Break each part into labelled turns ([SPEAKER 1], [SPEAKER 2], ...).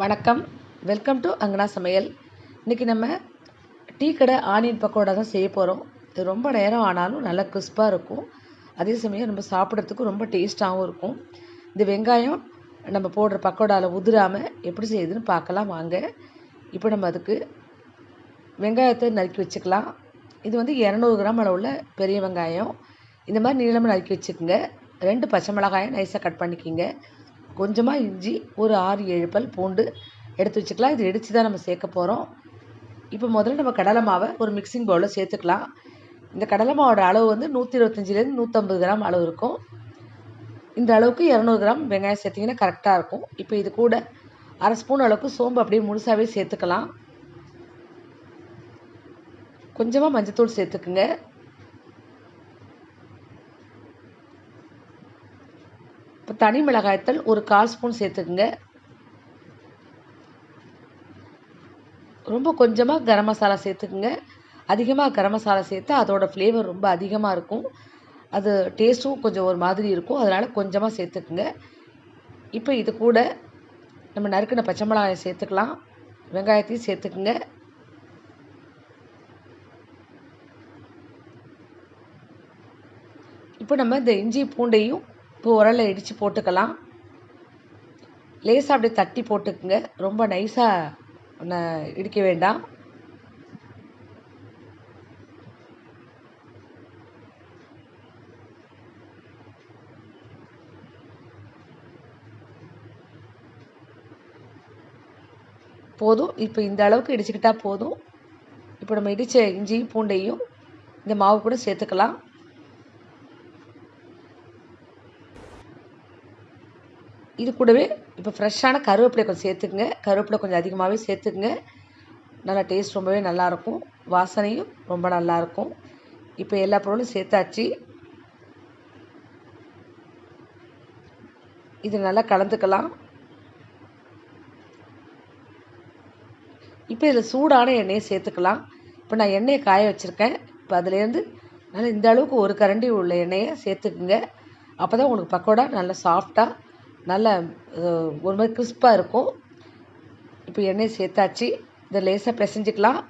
[SPEAKER 1] வணக்கம். Welcome to அங்கனா சமையல். இன்றைக்கி நம்ம டீ கடை ஆனியன் பக்கோடா தான் செய்ய போகிறோம் இது ரொம்ப நேரம் ஆனாலும் நல்லா கிறிஸ்பாக இருக்கும். அதே சமயம் நம்ம சாப்பிட்றதுக்கு ரொம்ப டேஸ்ட்டாகவும் இருக்கும். இந்த வெங்காயம் நம்ம போடுற பக்கோடாவில் உதிராமல் எப்படி செய்யுதுன்னு பார்க்கலாம் வாங்க. இப்போ நம்ம அதுக்கு வெங்காயத்தை நறுக்கி வச்சுக்கலாம். இது வந்து இரநூறு கிராம் அளவுள்ள பெரிய வெங்காயம். இந்த மாதிரி நீளமாக நறுக்கி வச்சுக்கோங்க. ரெண்டு பச்சை மிளகாயை நைஸாக கட் பண்ணிக்கிங்க. கொஞ்சமாக இஞ்சி ஒரு ஆறு ஏழு பல் பூண்டு எடுத்து வச்சுக்கலாம். இது இடித்து தான் நம்ம சேர்க்க போகிறோம் இப்போ முதல்ல நம்ம கடலை மாவை ஒரு மிக்சிங் பவுலில் சேர்த்துக்கலாம். இந்த கடலை மாவோட அளவு வந்து நூற்றி இருபத்தஞ்சிலேருந்து நூற்றம்பது கிராம் அளவு இருக்கும். இந்த அளவுக்கு இரநூறு கிராம் வெங்காயம் சேர்த்திங்கன்னா கரெக்டாக இருக்கும். இப்போ இது கூட அரை ஸ்பூன் அளவுக்கு சோம்பு அப்படியே முழுசாகவே சேர்த்துக்கலாம். கொஞ்சமாக மஞ்சத்தூள் சேர்த்துக்குங்க. இப்போ தனி மிளகாய்த்தல் ஒரு கால் ஸ்பூன் சேர்த்துக்குங்க. ரொம்ப கொஞ்சமாக கரம் மசாலா சேர்த்துக்குங்க. அதிகமாக கரம் மசாலா சேர்த்து அதோடய ஃப்ளேவர் ரொம்ப அதிகமாக இருக்கும். அது டேஸ்ட்டும் கொஞ்சம் ஒரு மாதிரி இருக்கும். அதனால் கொஞ்சமாக சேர்த்துக்குங்க. இப்போ இது கூட நம்ம நறுக்கின பச்சை மிளகாயை சேர்த்துக்கலாம். வெங்காயத்தையும் சேர்த்துக்குங்க. இப்போ நம்ம இந்த இஞ்சி பூண்டையும் இப்போ உரலில் இடித்து போட்டுக்கலாம். லேசாக அப்படியே தட்டி போட்டுக்குங்க. ரொம்ப நைஸாக இடிக்க வேண்டாம். போதும். இப்போ இந்த அளவுக்கு இடிச்சுக்கிட்டால் போதும். இப்போ நம்ம இடித்த இஞ்சியும் பூண்டையும் இந்த மாவு கூட சேர்த்துக்கலாம். இது கூடவே இப்போ ஃப்ரெஷ்ஷான கருவேப்பிலை கொஞ்சம் சேர்த்துக்குங்க. கருவேப்பிலை கொஞ்சம் அதிகமாகவே சேர்த்துக்குங்க. நல்லா டேஸ்ட் ரொம்பவே நல்லாயிருக்கும். வாசனையும் ரொம்ப நல்லாயிருக்கும். இப்போ எல்லா பொருளும் சேர்த்தாச்சு. இது நல்லா கலந்துக்கலாம். இப்போ இதில் சூடான எண்ணெயை சேர்த்துக்கலாம். இப்போ நான் எண்ணெயை காய வச்சுருக்கேன். இப்போ அதுலேருந்து நல்லா இந்த அளவுக்கு ஒரு கரண்டி உள்ள எண்ணெயை சேர்த்துக்குங்க. அப்போ தான் உங்களுக்கு பக்கோடா நல்லா சாஃப்டாக நல்ல ஒரு மாதிரி கிறிஸ்பாக இருக்கும். இப்போ எண்ணெய் சேர்த்தாச்சு. இதை லேசாக பிசைஞ்சிக்கலாம்.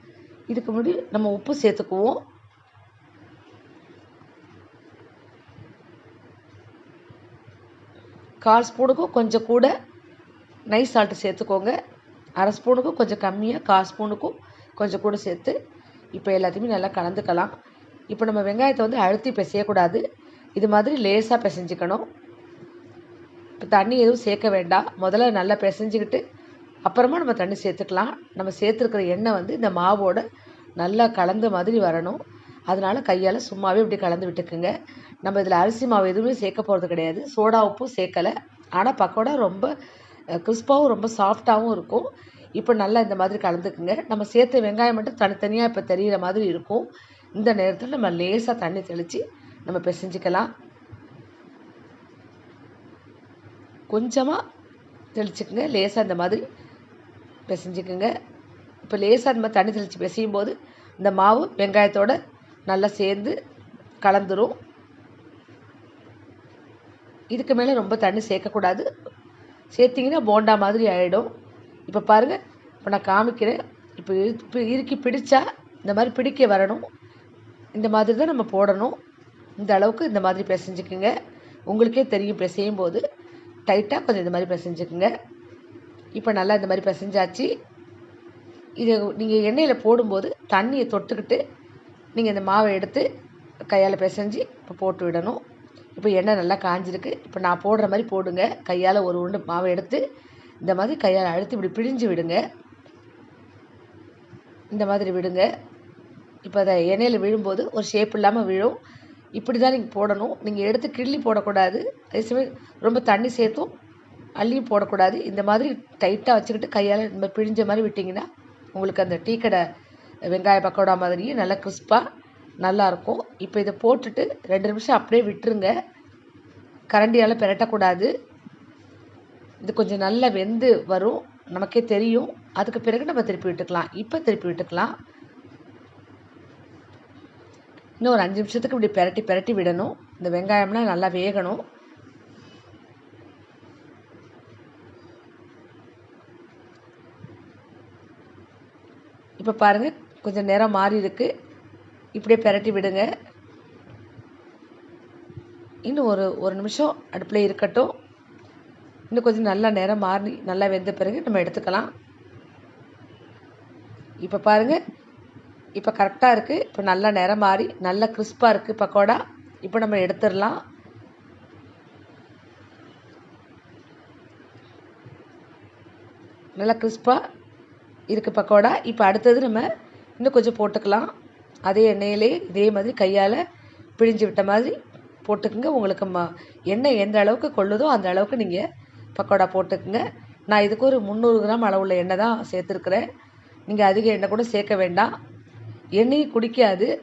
[SPEAKER 1] இதுக்கு முன்னாடி நம்ம உப்பு சேர்த்துக்குவோம். கால் ஸ்பூனுக்கும் கொஞ்சம் கூட நைஸ் சால்ட்டு சேர்த்துக்கோங்க. அரை ஸ்பூனுக்கும் கொஞ்சம் கம்மியாக கால் ஸ்பூனுக்கும் கொஞ்சம் கூட சேர்த்து இப்போ எல்லாத்தையுமே நல்லா கலந்துக்கலாம். இப்போ நம்ம வெங்காயத்தை வந்து அழுத்தி பிசையக்கூடாது. இது மாதிரி லேசாக பிசைஞ்சிக்கணும். இப்போ தண்ணி எதுவும் சேர்க்க வேண்டாம். முதல்ல நல்லா பிசைஞ்சிக்கிட்டு அப்புறமா நம்ம தண்ணி சேர்த்துக்கலாம். நம்ம சேர்த்துருக்கிற எண்ணெய் வந்து இந்த மாவோட நல்லா கலந்த மாதிரி வரணும். அதனால் கையால் சும்மாவே இப்படி கலந்து விட்டுக்குங்க. நம்ம இதில் அரிசி மாவு எதுவுமே சேர்க்க போகிறது கிடையாது. சோடா உப்பும் சேர்க்கலை. ஆனால் பக்கோடா ரொம்ப கிறிஸ்பாகவும் ரொம்ப சாஃப்டாகவும் இருக்கும். இப்போ நல்லா இந்த மாதிரி கலந்துக்குங்க. நம்ம சேர்த்த வெங்காயம் மட்டும் தனித்தனியாக இப்போ தெரிகிற மாதிரி இருக்கும். இந்த நேரத்தில் நம்ம லேசாக தண்ணி தெளித்து நம்ம பிசைஞ்சிக்கலாம். கொஞ்சமாக தெளிச்சுக்குங்க. லேசாக இந்த மாதிரி பிசைஞ்சுக்குங்க. இப்போ லேசாக இந்த மாதிரி தண்ணி தெளித்து பிசையும் போது இந்த மாவு வெங்காயத்தோடு நல்லா சேர்ந்து கலந்துரும். இதுக்கு மேலே ரொம்ப தண்ணி சேர்க்கக்கூடாது. சேர்த்திங்கன்னா போண்டா மாதிரி ஆகிடும் இப்போ பாருங்கள் இப்போ நான் காமிக்கிறேன். இப்போ இப்போ இறுக்கி பிடிச்சா இந்த மாதிரி பிடிக்க வரணும். இந்த மாதிரி தான் நம்ம போடணும். இந்த அளவுக்கு இந்த மாதிரி பிசைஞ்சிக்குங்க. உங்களுக்கே தெரியும் பிசையும் போது டைட்டாக கொஞ்சம் இந்த மாதிரி பிசைஞ்சுக்குங்க. இப்போ நல்லா இந்த மாதிரி பிசைஞ்சாச்சு. இது நீங்கள் எண்ணெயில் போடும்போது தண்ணியை தொட்டுக்கிட்டு நீங்கள் இந்த மாவை எடுத்து கையால் பிசைஞ்சு இப்போ போட்டு விடணும். இப்போ எண்ணெய் நல்லா காஞ்சிருக்கு. இப்போ நான் போடுற மாதிரி போடுங்க. கையால் ஒரு உருண்டை மாவை எடுத்து இந்த மாதிரி கையால் அழுத்தி இப்படி பிழிஞ்சு விடுங்க. இந்த மாதிரி விடுங்க. இப்போ அதை எண்ணெயில் விழும்போது ஒரு ஷேப் இல்லாமல் விழும். இப்படி தான் நீங்கள் போடணும். நீங்கள் எடுத்து கிள்ளி போடக்கூடாது. அதே சமயம் ரொம்ப தண்ணி சேர்த்தும் அள்ளியும் போடக்கூடாது. இந்த மாதிரி டைட்டாக வச்சுக்கிட்டு கையால் நம்ம பிழிஞ்ச மாதிரி விட்டிங்கன்னா உங்களுக்கு அந்த டீ கடை வெங்காய பக்கோடா மாதிரியே நல்லா கிறிஸ்பாக நல்லாயிருக்கும். இப்போ இதை போட்டுட்டு ரெண்டு நிமிஷம் அப்படியே விட்டுருங்க. கரண்டியால் பிரட்டக்கூடாது. இது கொஞ்சம் நல்லா வெந்து வரும். நமக்கே தெரியும். அதுக்கு பிறகு நம்ம திருப்பி விட்டுக்கலாம். இப்போ திருப்பி விட்டுக்கலாம். இன்னும் ஒரு அஞ்சு நிமிஷத்துக்கு இப்படி பெரட்டி பெரட்டி விடணும். இந்த வெங்காயம்லாம் நல்லா வேகணும். இப்போ பாருங்கள் கொஞ்சம் நேரம் மாறி இருக்கு. இப்படியே பெரட்டி விடுங்க. இன்னும் ஒரு ஒரு நிமிஷம் அடுப்பில் இருக்கட்டும். இன்னும் கொஞ்சம் நல்லா நேரம் மாறி நல்லா வெந்த பிறகு நம்ம எடுத்துக்கலாம். இப்போ பாருங்கள் இப்போ கரெக்டாக இருக்குது இப்போ நல்லா நிறம் மாறி நல்லா கிறிஸ்பாக இருக்குது பக்கோடா. இப்போ நம்ம எடுத்துடலாம். நல்லா கிறிஸ்பாக இருக்குது பக்கோடா. இப்போ அடுத்தது நம்ம இன்னும் கொஞ்சம் போட்டுக்கலாம். அதே எண்ணெயிலே இதே மாதிரி கையால் பிழிஞ்சு விட்ட மாதிரி போட்டுக்குங்க. உங்களுக்கு ம எண்ணெய் எந்த அளவுக்கு கொள்ளுதோ அந்த அளவுக்கு நீங்கள் பக்கோடா போட்டுக்குங்க. நான் இதுக்கு ஒரு முந்நூறு கிராம் அளவுள்ள எண்ணெய் தான் சேர்த்துருக்குறேன். நீங்கள் அதிக எண்ணெய் கூட சேர்க்க வேண்டாம். எண்ணெயும் குடிக்காது.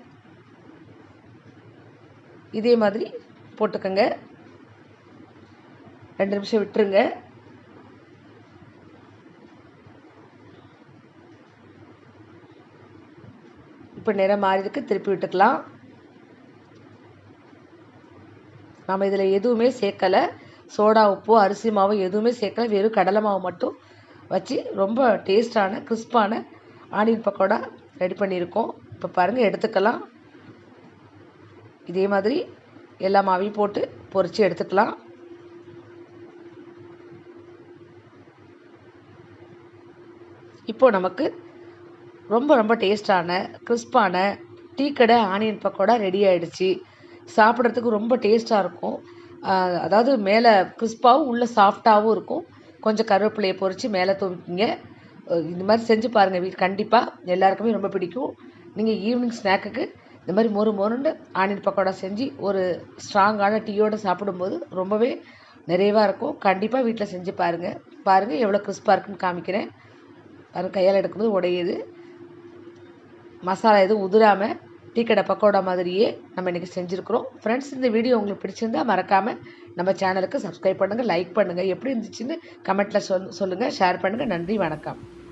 [SPEAKER 1] இதே மாதிரி போட்டுக்கோங்க. ரெண்டு நிமிஷம் விட்டுருங்க. இப்போ நிறம் மாறிதுக்கு திருப்பி விட்டுக்கலாம். நம்ம இதில் எதுவுமே சேர்க்கலை. சோடா உப்பு அரிசி மாவு எதுவுமே சேர்க்கல. வெறும் கடலை மாவு மட்டும் வச்சு ரொம்ப டேஸ்டான கிறிஸ்பான ஆனியன் பக்கோடா ரெடி பண்ணியிருக்கோம். இப்போ பாருங்கள் எடுத்துக்கலாம். இதே மாதிரி எல்லா மாவையும் போட்டு பொரித்து எடுத்துக்கலாம். இப்போ நமக்கு ரொம்ப ரொம்ப டேஸ்டான கிறிஸ்பான டீ கடை ஆனியன் பக்கோடா ரெடி ஆகிடுச்சி சாப்பிட்றதுக்கு ரொம்ப டேஸ்ட்டாக இருக்கும். அதாவது மேலே கிறிஸ்பாகவும் உள்ளே சாஃப்டாகவும் இருக்கும். கொஞ்சம் கருவேப்பிலையை பொரித்து மேலே தூவிக்கிங்க. இந்த மாதிரி செஞ்சு பாருங்கள் வீட் கண்டிப்பாக எல்லாருக்குமே ரொம்ப பிடிக்கும். நீங்கள் ஈவினிங் ஸ்நாக்குக்கு இந்த மாதிரி மொறு மொறுண்டு ஆனியன் பக்கோடா செஞ்சு ஒரு ஸ்ட்ராங்கான டீயோடு சாப்பிடும்போது ரொம்பவே நிறைவாக இருக்கும். கண்டிப்பாக வீட்டில் செஞ்சு பாருங்கள் பாருங்கள் எவ்வளோ கிறிஸ்பாக இருக்குன்னு காமிக்கிறேன். பாருங்கள் கையால் எடுக்கும்போது உடையுது. மசாலா எதுவும் உதிராமல் டீ கடை பக்கோடா மாதிரியே நம்ம இன்றைக்கி செஞ்சுருக்குறோம். ஃப்ரெண்ட்ஸ் இந்த வீடியோ உங்களுக்கு பிடிச்சிருந்தா மறக்காமல் நம்ம சேனலுக்கு சப்ஸ்கிரைப் பண்ணுங்கள் லைக் பண்ணுங்கள் எப்படி இருந்துச்சுன்னு கமெண்ட்டில் சொல் சொல்லுங்கள் ஷேர் பண்ணுங்கள் நன்றி வணக்கம்.